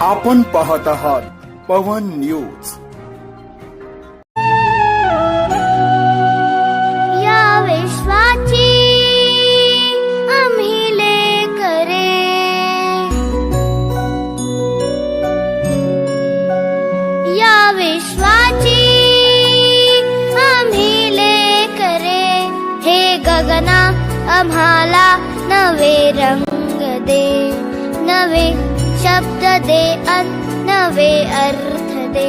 आपण पाहत आहात पवन न्यूज. या विश्वाची आम्ही लेकरे या विश्वाची आम्ही लेकरे हे गगना आम्हाला नवे रंग दे नवे शब्द दे अन्न वे अर्थ दे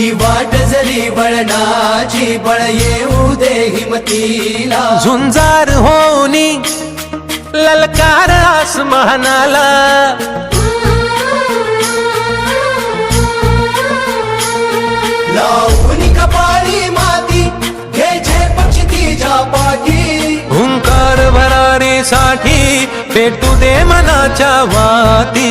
ही वाट जरी बळणाची बळ येऊ दे हिमतीला. झुंजार होनी ललकार आसमानाला. लावून कपाळी माती घे झेपची तिच्या पाठी. हुंकार भरारीसाठी पेटू दे मनाच्या वाती.